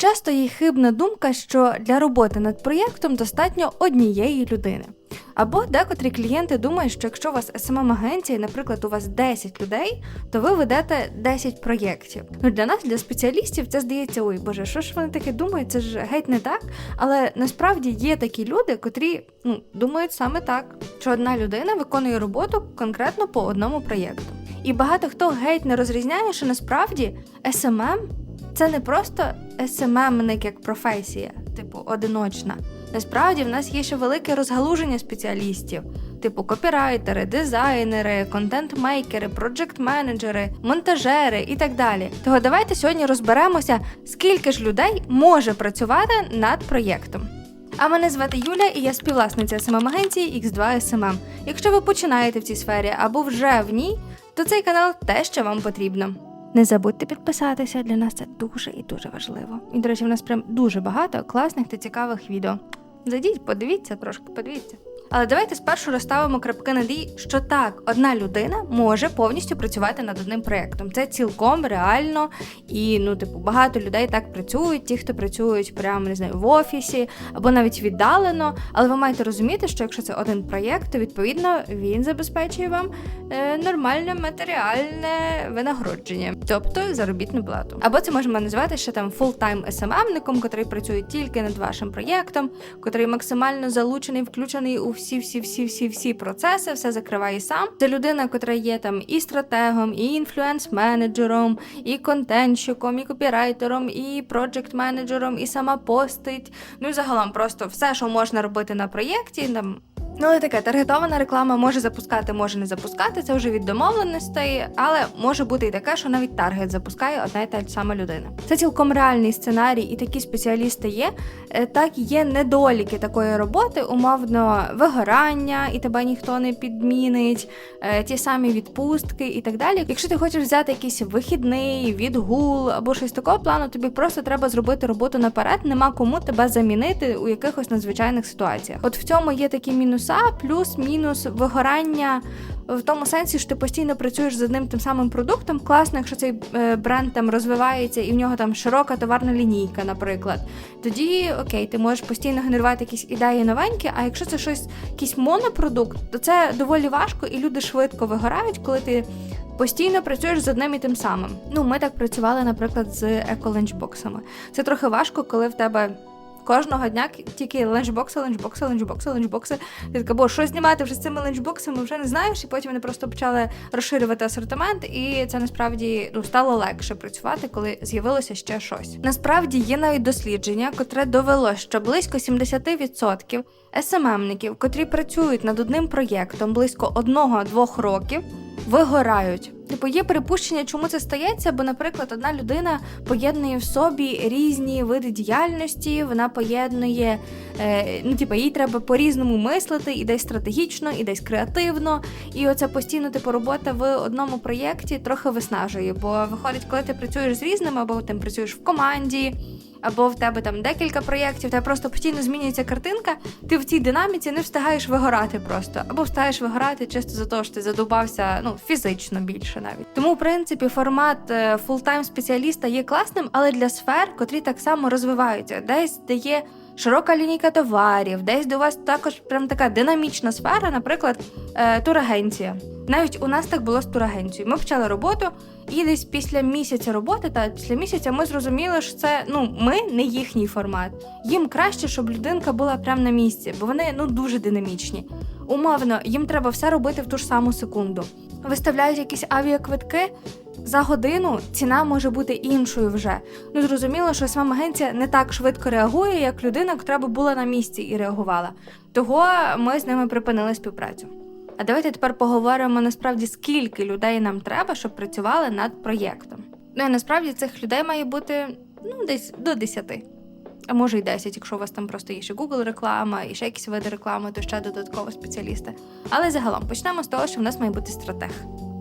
Часто є хибна думка, що для роботи над проєктом достатньо однієї людини. Або декотрі клієнти думають, що якщо у вас smm агенція наприклад, у вас 10 людей, то ви ведете 10 проєктів. Ну для нас, для спеціалістів, це здається, ой, боже, що ж вони таке думають? Це ж геть не так. Але насправді є такі люди, котрі ну, думають саме так, що одна людина виконує роботу конкретно по одному проєкту. І багато хто геть не розрізняє, що насправді SMM – це не просто SMM-ник як професія, типу одиночна. Насправді в нас є ще велике розгалуження спеціалістів, типу копірайтери, дизайнери, контент-мейкери, проджект-менеджери, монтажери і так далі. Того давайте сьогодні розберемося, скільки ж людей може працювати над проєктом. А мене звати Юля, і я співвласниця smm агенції X2 SMM. Якщо ви починаєте в цій сфері або вже в ній, то цей канал те, що вам потрібно. Не забудьте підписатися, для нас це дуже і дуже важливо. І, до речі, в нас прям дуже багато класних та цікавих відео. Зайдіть, подивіться трошки, подивіться. Але давайте спершу розставимо крапки над «і», що так, одна людина може повністю працювати над одним проєктом. Це цілком реально, і ну, типу, багато людей так працюють, ті, хто працюють прямо не знаю, в офісі або навіть віддалено. Але ви маєте розуміти, що якщо це один проєкт, то відповідно він забезпечує вам е, нормальне матеріальне винагородження, тобто заробітну плату. Або це можемо назвати ще там full-time SMM-ником, котрий працює тільки над вашим проєктом, котрий максимально залучений, включений у всі, всі, всі, всі, всі процеси, все закриває сам. Це людина, котра є там і стратегом, і інфлюенс-менеджером, і контентщиком, і копірайтером, і проджект-менеджером, і сама постить. Ну і загалом просто все, що можна робити на проєкті. Там Ну, але таке таргетована реклама може запускати, може не запускати. Це вже від домовленостей, але може бути і таке, що навіть таргет запускає одна і та сама людина. Це цілком реальний сценарій, і такі спеціалісти є. Е, так є недоліки такої роботи, умовно вигорання, і тебе ніхто не підмінить, е, ті самі відпустки і так далі. Якщо ти хочеш взяти якийсь вихідний, відгул або щось такого плану, тобі просто треба зробити роботу наперед. Нема кому тебе замінити у якихось надзвичайних ситуаціях. От в цьому є такі мінуси плюса, плюс-мінус вигорання в тому сенсі, що ти постійно працюєш з одним тим самим продуктом. Класно, якщо цей е, бренд там розвивається і в нього там широка товарна лінійка, наприклад. Тоді окей, ти можеш постійно генерувати якісь ідеї новенькі. А якщо це щось, якийсь монопродукт, то це доволі важко, і люди швидко вигорають, коли ти. Постійно працюєш з одним і тим самим. Ну, ми так працювали, наприклад, з еколенчбоксами. Це трохи важко, коли в тебе Кожного дня тільки ленчбокси, ленчбокси, ленчбокси, ленчбокси. Ти така, бо що знімати вже з цими ленчбоксами, вже не знаєш, і потім вони просто почали розширювати асортимент, і це насправді ну, стало легше працювати, коли з'явилося ще щось. Насправді є навіть дослідження, котре довело, що близько 70% СММників, котрі працюють над одним проєктом близько одного-двох років, вигорають. Типу, є припущення, чому це стається, бо, наприклад, одна людина поєднує в собі різні види діяльності, вона поєднує, е, ну, типу, їй треба по-різному мислити, і десь стратегічно, і десь креативно. І оця постійно типу, робота в одному проєкті трохи виснажує. Бо виходить, коли ти працюєш з різними, або ти працюєш в команді або в тебе там декілька проєктів, тебе просто постійно змінюється картинка, ти в цій динаміці не встигаєш вигорати просто, або встигаєш вигорати чисто за те, що ти задубався ну, фізично більше навіть. Тому, в принципі, формат е, фултайм спеціаліста є класним, але для сфер, котрі так само розвиваються, десь де є. Широка лінійка товарів, десь до вас також прям така динамічна сфера, наприклад, е, турагенція. Навіть у нас так було з турагенцією. Ми почали роботу, і десь після місяця роботи, та після місяця ми зрозуміли, що це ну ми не їхній формат. Їм краще, щоб людинка була прямо на місці, бо вони ну дуже динамічні. Умовно, їм треба все робити в ту ж саму секунду. Виставляють якісь авіаквитки. За годину ціна може бути іншою вже. Ну зрозуміло, що сама агенція не так швидко реагує, як людина, яка б була на місці і реагувала. Того ми з ними припинили співпрацю. А давайте тепер поговоримо насправді, скільки людей нам треба, щоб працювали над проєктом. Ну і насправді цих людей має бути ну, десь до 10. А може й 10, якщо у вас там просто є ще Google реклама, і ще якісь види реклами, то ще додатково спеціалісти. Але загалом почнемо з того, що в нас має бути стратег.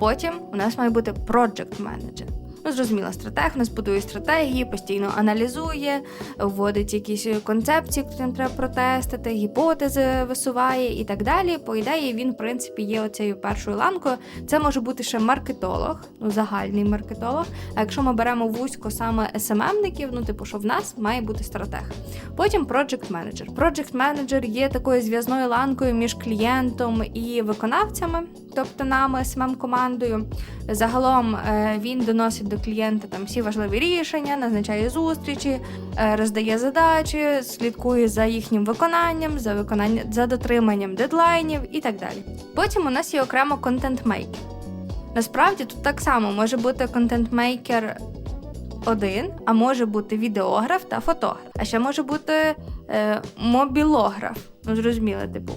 Потім у нас має бути project менеджер Ну, зрозуміло, стратег у нас будує стратегії, постійно аналізує, вводить якісь концепції, які треба протестити, гіпотези висуває і так далі. По ідеї, він, в принципі, є оцією першою ланкою. Це може бути ще маркетолог, ну загальний маркетолог. А якщо ми беремо вузько саме СММників, ну типу, що в нас має бути стратег. Потім project менеджер. Project менеджер є такою зв'язною ланкою між клієнтом і виконавцями, тобто нами, смм командою. Загалом е, він доносить до клієнта там всі важливі рішення, назначає зустрічі, е, роздає задачі, слідкує за їхнім виконанням, за виконання за дотриманням дедлайнів і так далі. Потім у нас є окремо контент-мейкер. Насправді тут так само може бути контент-мейкер один, а може бути відеограф та фотограф. А ще може бути е, мобілограф. Ну, зрозуміло, типу.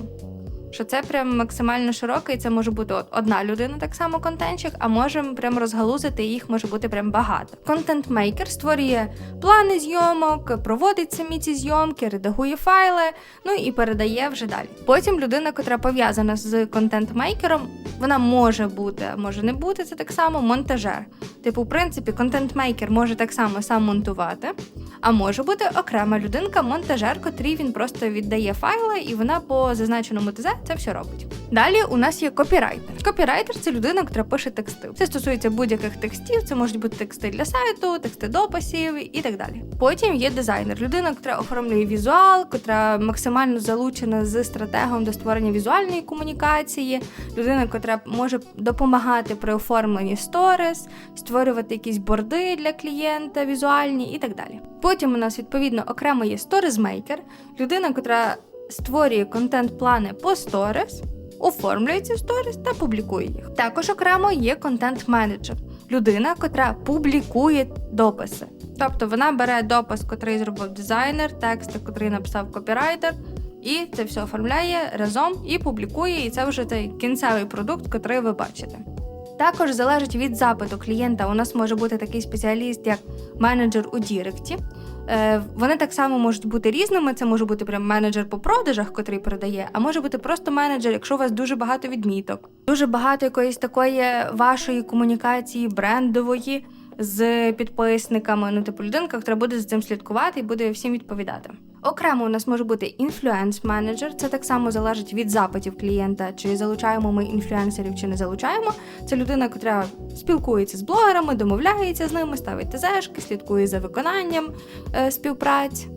Що це прям максимально широке, і це може бути одна людина, так само контентчик, а можемо прям розгалузити, їх може бути прям багато. Контент-мейкер створює плани зйомок, проводить самі ці зйомки, редагує файли, ну і передає вже далі. Потім людина, котра пов'язана з контент-мейкером, вона може бути, може не бути, це так само монтажер. Типу, в принципі, контент-мейкер може так само сам монтувати, а може бути окрема людинка, монтажер, котрій він просто віддає файли, і вона по зазначеному ТЗ це все робить. Далі у нас є копірайтер. Копірайтер це людина, яка пише тексти. Це стосується будь-яких текстів, це можуть бути тексти для сайту, тексти дописів і так далі. Потім є дизайнер, людина, яка оформлює візуал, яка максимально залучена з стратегом до створення візуальної комунікації, людина, яка може допомагати при оформленні сторіс, створювати якісь борди для клієнта, візуальні і так далі. Потім у нас відповідно окремо є сторізмейкер, людина, яка створює контент-плани по сторіс, оформлює ці сторіс та публікує їх. Також окремо є контент-менеджер, людина, котра публікує дописи. Тобто вона бере допис, котрий зробив дизайнер, тексти, котрий написав копірайтер, і це все оформляє разом і публікує, і це вже той кінцевий продукт, котрий ви бачите. Також залежить від запиту клієнта. У нас може бути такий спеціаліст, як менеджер у Діректі. Е, Вони так само можуть бути різними. Це може бути прям менеджер по продажах, котрий продає, а може бути просто менеджер, якщо у вас дуже багато відміток, дуже багато якоїсь такої вашої комунікації брендової з підписниками. Ну, типу, людинка, яка буде за цим слідкувати і буде всім відповідати. Окремо у нас може бути інфлюенс-менеджер. Це так само залежить від запитів клієнта, чи залучаємо ми інфлюенсерів, чи не залучаємо. Це людина, яка спілкується з блогерами, домовляється з ними, ставить ТЗшки, слідкує за виконанням е, співпраць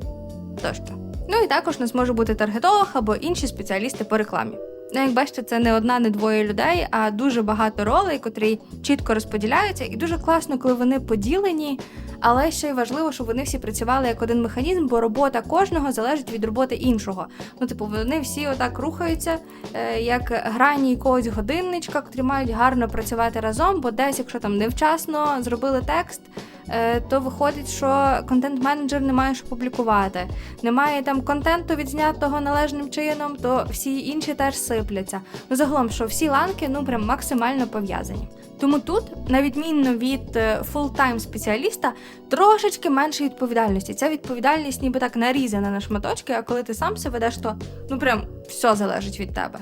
тощо. Ну і також у нас може бути таргетолог або інші спеціалісти по рекламі. Ну, як бачите, це не одна, не двоє людей, а дуже багато ролей, котрі чітко розподіляються, і дуже класно, коли вони поділені. Але ще й важливо, щоб вони всі працювали як один механізм, бо робота кожного залежить від роботи іншого. Ну, типу, вони всі отак рухаються, е, як грані якогось годинничка, котрі мають гарно працювати разом, бо десь, якщо там невчасно зробили текст. Е, то виходить, що контент-менеджер не має що публікувати. Немає там контенту відзнятого належним чином, то всі інші теж сипляться. Ну загалом, що всі ланки ну прям максимально пов'язані. Тому тут, на відмінно від фултайм спеціаліста, трошечки менше відповідальності. Ця відповідальність ніби так нарізана на шматочки, а коли ти сам себе ведеш, то ну прям все залежить від тебе.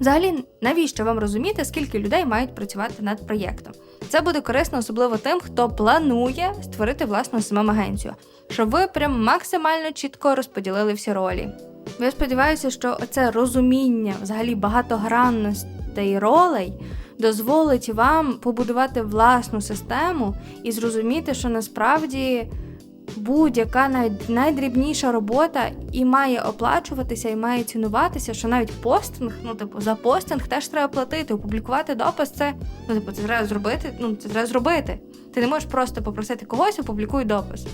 Взагалі, навіщо вам розуміти, скільки людей мають працювати над проєктом? Це буде корисно, особливо тим, хто планує створити власну смм агенцію, щоб ви прям максимально чітко розподілили всі ролі. Я сподіваюся, що це розуміння взагалі багатогранностей ролей дозволить вам побудувати власну систему і зрозуміти, що насправді будь-яка найдрібніша робота і має оплачуватися, і має цінуватися, що навіть постинг, ну типу, за постинг теж треба платити, опублікувати допис, це ну типу, це треба зробити. Ну це треба зробити. Ти не можеш просто попросити когось, опублікуй допис.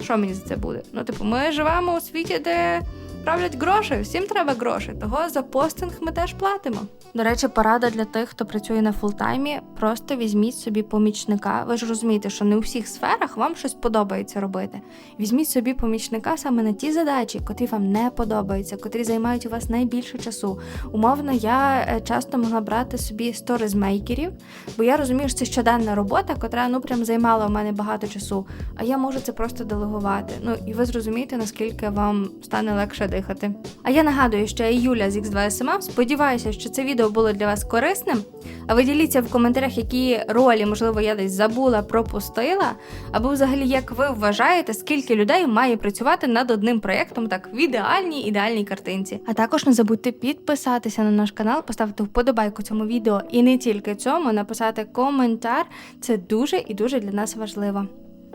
Що мені за це буде? Ну, типу, ми живемо у світі, де правлять гроші, всім треба гроші. Того за постинг ми теж платимо. До речі, порада для тих, хто працює на фултаймі, просто візьміть собі помічника. Ви ж розумієте, що не у всіх сферах вам щось подобається робити. Візьміть собі помічника саме на ті задачі, котрі вам не подобаються, котрі займають у вас найбільше часу. Умовно, я е, часто могла брати собі сторізмейкерів, бо я розумію, що це щоденна робота, котра ну прям займала у мене багато часу. А я можу це просто делегувати. Ну і ви зрозумієте, наскільки вам стане легше дихати. А я нагадую, що я Юля з X2SMM. Сподіваюся, що це відео було для вас корисним. А ви діліться в коментарях, які ролі, можливо, я десь забула, пропустила. Або взагалі, як ви вважаєте, скільки людей має працювати над одним проєктом так в ідеальній ідеальній картинці. А також не забудьте підписатися на наш канал, поставити вподобайку цьому відео і не тільки цьому, написати коментар. Це дуже і дуже для нас важливо.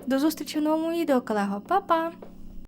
До зустрічі в новому відео, колего. Па-па!